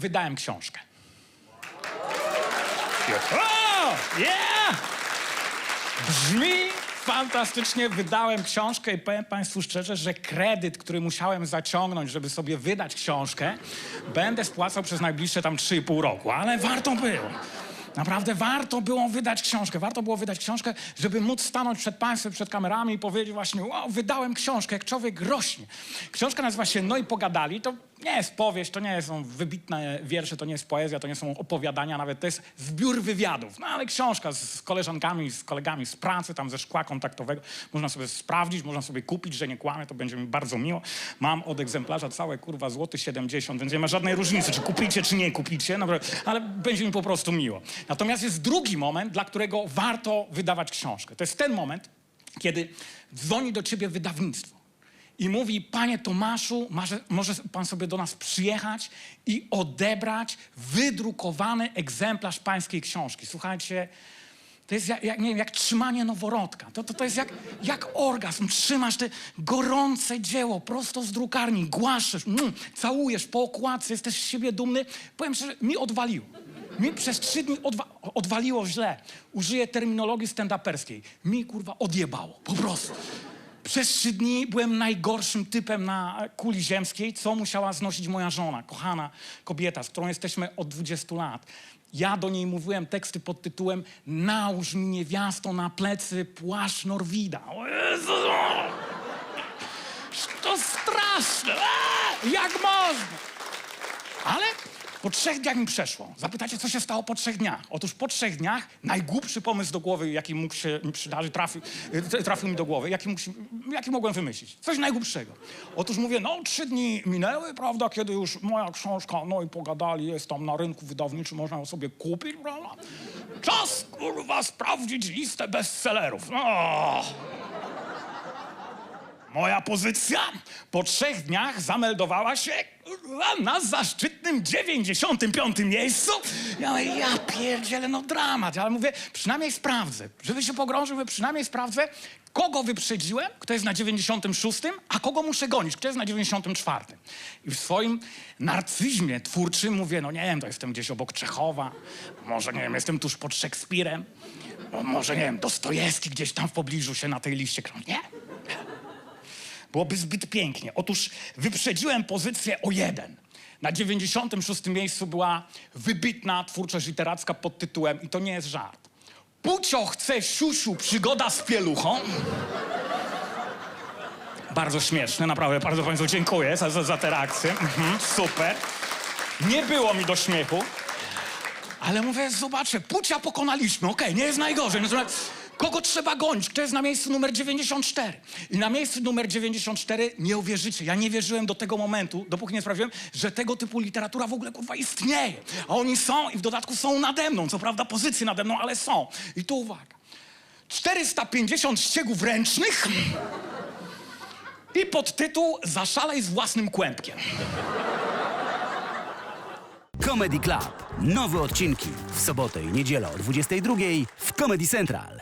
wydałem książkę. O, yeah! Brzmi fantastycznie. Wydałem książkę i powiem Państwu szczerze, że kredyt, który musiałem zaciągnąć, żeby sobie wydać książkę, będę spłacał przez najbliższe tam 3,5 roku, ale warto było. Naprawdę warto było wydać książkę. Warto było wydać książkę, żeby móc stanąć przed Państwem, przed kamerami i powiedzieć właśnie, wow, wydałem książkę, jak człowiek rośnie. Książka nazywa się No i pogadali. To nie jest powieść, to nie są wybitne wiersze, to nie jest poezja, to nie są opowiadania, nawet to jest zbiór wywiadów. No ale książka z, koleżankami, z kolegami z pracy, tam ze szkła kontaktowego. Można sobie sprawdzić, można sobie kupić, że nie kłamie, to będzie mi bardzo miło. Mam od egzemplarza całe, kurwa, złoty 70, więc nie ma żadnej różnicy, czy kupicie, czy nie kupicie, no, ale będzie mi po prostu miło. Natomiast jest drugi moment, dla którego warto wydawać książkę. To jest ten moment, kiedy dzwoni do ciebie wydawnictwo i mówi, panie Tomaszu, może, może pan sobie do nas przyjechać i odebrać wydrukowany egzemplarz pańskiej książki. Słuchajcie, to jest jak, jak, nie wiem, jak trzymanie noworodka. To, to, to jest jak, jak orgazm. Trzymasz te gorące dzieło prosto z drukarni, głaszczesz, mm, całujesz po okładce, jesteś z siebie dumny. Powiem szczerze, mi odwaliło. Mi przez trzy dni odwa odwaliło źle. Użyję terminologii stand-uperskiej. Mi, kurwa, odjebało. Po prostu. Przez trzy dni byłem najgorszym typem na kuli ziemskiej, co musiała znosić moja żona, kochana kobieta, z którą jesteśmy od 20 lat. Ja do niej mówiłem teksty pod tytułem Nałóż mi niewiasto na plecy płaszcz Norwida. O Jezu! To straszne! Eee, Jak można? Ale po trzech dniach mi przeszło. Zapytacie, co się stało po trzech dniach? Otóż po trzech dniach najgłupszy pomysł do głowy, jaki mógł się mi przydarzyć, trafił, trafił mi do głowy, jaki, mógł jaki mogłem wymyślić. Coś najgłupszego. Otóż mówię, no trzy dni minęły, prawda, kiedy już moja książka, no i pogadali, jest tam na rynku wydawniczym, można ją sobie kupić, prawda? Czas, kurwa, sprawdzić listę bestsellerów. No. Moja pozycja po trzech dniach zameldowała się na zaszczytnym 95. miejscu. Ja mówię, ja pierdzielę, no dramat, ale mówię, przynajmniej sprawdzę. Żeby się pogrążył, przynajmniej sprawdzę, kogo wyprzedziłem, kto jest na 96, a kogo muszę gonić, kto jest na 94. I w swoim narcyzmie twórczym mówię, no nie wiem, to jestem gdzieś obok Czechowa, może, nie wiem, jestem tuż pod Szekspirem, może, nie wiem, Dostojewski gdzieś tam w pobliżu się na tej liście krąży. Nie, Byłoby zbyt pięknie. Otóż wyprzedziłem pozycję o jeden. Na 96 miejscu była wybitna twórczość literacka pod tytułem, i to nie jest żart, Pucio chce siusiu, przygoda z pieluchą. Bardzo śmieszne, naprawdę bardzo Państwu dziękuję za, za, za tę reakcję. Mhm, super. Nie było mi do śmiechu. Ale mówię, zobaczę, Pucia pokonaliśmy, okej, nie jest najgorzej. Kogo trzeba gonić? Kto jest na miejscu numer 94? I na miejscu numer 94, nie uwierzycie, ja nie wierzyłem do tego momentu, dopóki nie sprawdziłem, że tego typu literatura w ogóle, kurwa, istnieje. A oni są i w dodatku są nade mną. Co prawda pozycje nade mną, ale są. I tu uwaga. 450 ściegów ręcznych i podtytuł Zaszalej z własnym kłębkiem. Comedy Club. Nowe odcinki w sobotę i niedzielę o 22.00 w Comedy Central.